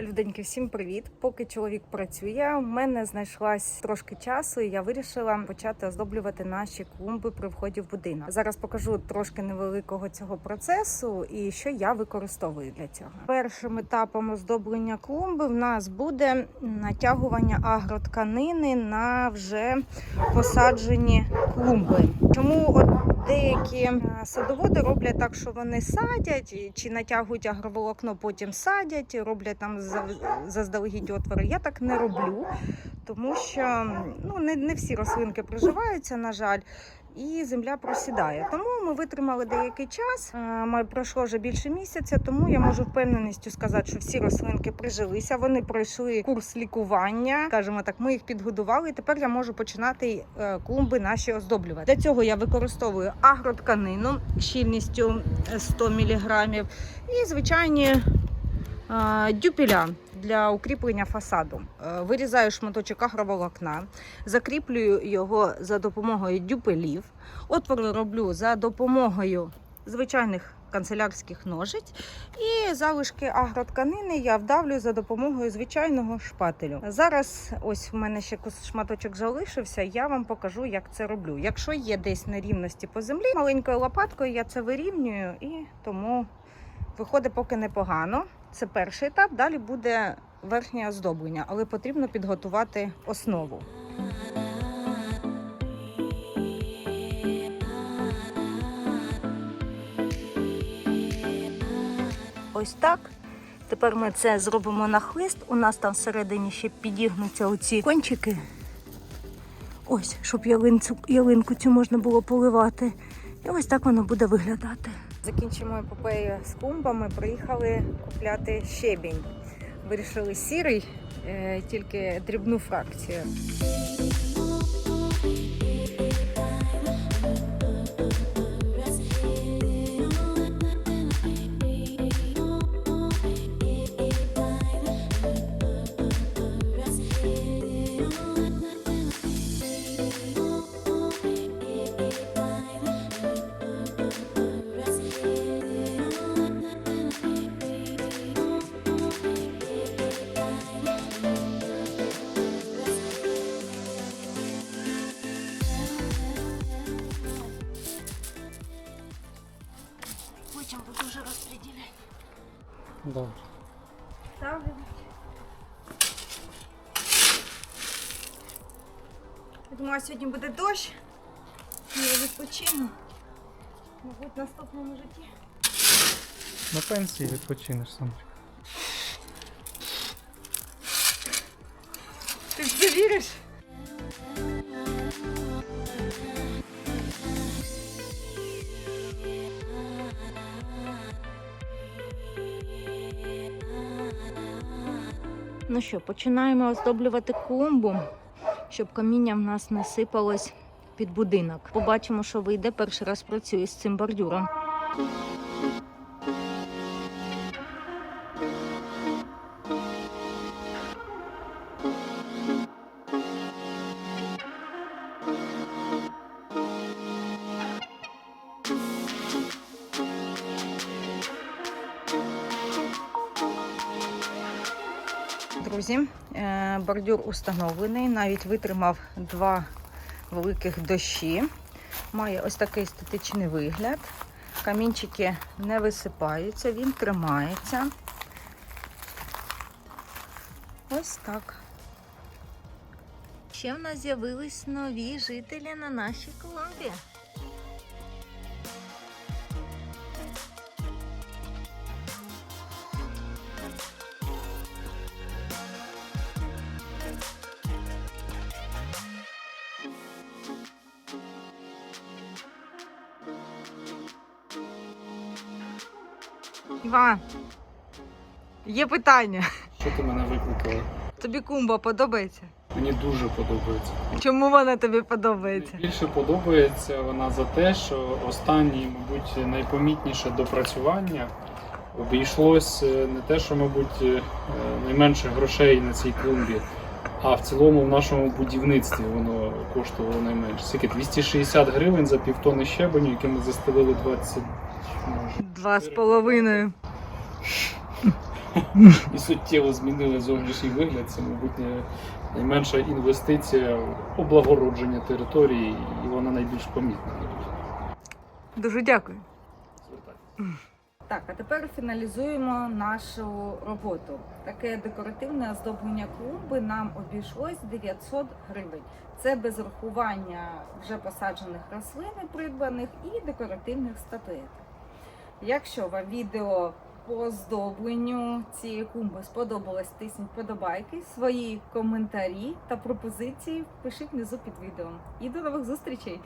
Люденьки, всім привіт! Поки чоловік працює, у мене знайшлась трошки часу, і я вирішила почати оздоблювати наші клумби при вході в будинок. Зараз покажу трошки невеликого цього процесу і що я використовую для цього. Першим етапом оздоблення клумби в нас буде натягування агротканини на вже посаджені клумби. Чому от деякі е, садоводи роблять так, що вони садять чи натягують агроволокно, потім садять, роблять там за- заздалегідь отвори. Я так не роблю, тому що ну, не, не всі рослинки приживаються, на жаль. І земля просідає. Тому ми витримали деякий час. е, пройшло вже більше місяця, тому я можу впевненістю сказати, що всі рослинки прижилися. Вони пройшли курс лікування. скажімо так, ми їх підгодували. І тепер я можу починати е, клумби наші оздоблювати. Для цього я використовую агротканину щільністю 100 мг і звичайні е, дюпіля для укріплення фасаду. Е, Вирізаю шматочок агроволокна, закріплюю його за допомогою дюпелів. Отвори роблю за допомогою звичайних канцелярських ножиць. І залишки агротканини я вдавлю за допомогою звичайного шпателю. Зараз ось в мене ще шматочок залишився. Я вам покажу, як це роблю. Якщо є десь нерівності по землі, маленькою лопаткою я це вирівнюю і тому виходить поки непогано. Це перший етап. Далі буде верхнє оздоблення, але потрібно підготувати основу. Ось так. Тепер ми це зробимо на хлист. У нас там всередині ще підігнуться оці кончики. Ось, щоб ялинцю, ялинку цю можна було поливати. І ось так воно буде виглядати. Закінчимо епопею з кумбами, Приїхали купляти щебінь. Вирішили сірий, е, тільки дрібну фракцію. Да. Ставлю. Я думаю, сьогодні буде дощ. і Я відпочину. Мабуть, в наступному житті. На пенсії відпочинеш сам. Ти в це віриш? Ну що, починаємо оздоблювати клумбу, щоб каміння в нас не сипалось під будинок. Побачимо, що вийде. Перший раз працюю з цим бордюром. Друзі, е, бордюр установлений, навіть витримав два великих дощі. Має ось такий естетичний вигляд. Камінчики не висипаються, він тримається. Ось так. Ще в нас з'явились нові жителі на нашій клумбі. Іван, є питання. Що ти мене викликала? Тобі кумба подобається? Мені дуже подобається. Чому вона тобі подобається? Найбільше подобається вона за те, що останнє, мабуть, найпомітніше допрацювання обійшлось е, не те, що, мабуть, е, найменше грошей на цій клумбі, а в цілому в нашому будівництві воно коштувало найменше. Скільки 260 гривень за півтони щебеню, яке ми застелили 20. може, Два з половиною. і суттєво змінили зовнішній вигляд. Це, мабуть, найменша інвестиція в облагородження території, і вона найбільш помітна. Дуже дякую. Так, а тепер фіналізуємо нашу роботу. Таке декоративне оздоблення клумби нам обійшлось 900 гривень. Це без рахування вже посаджених рослин придбаних і декоративних статуеток. Якщо вам відео по оздобленню цієї клумби сподобалось, тисніть подобайки, свої коментарі та пропозиції пишіть внизу під відео. І до нових зустрічей!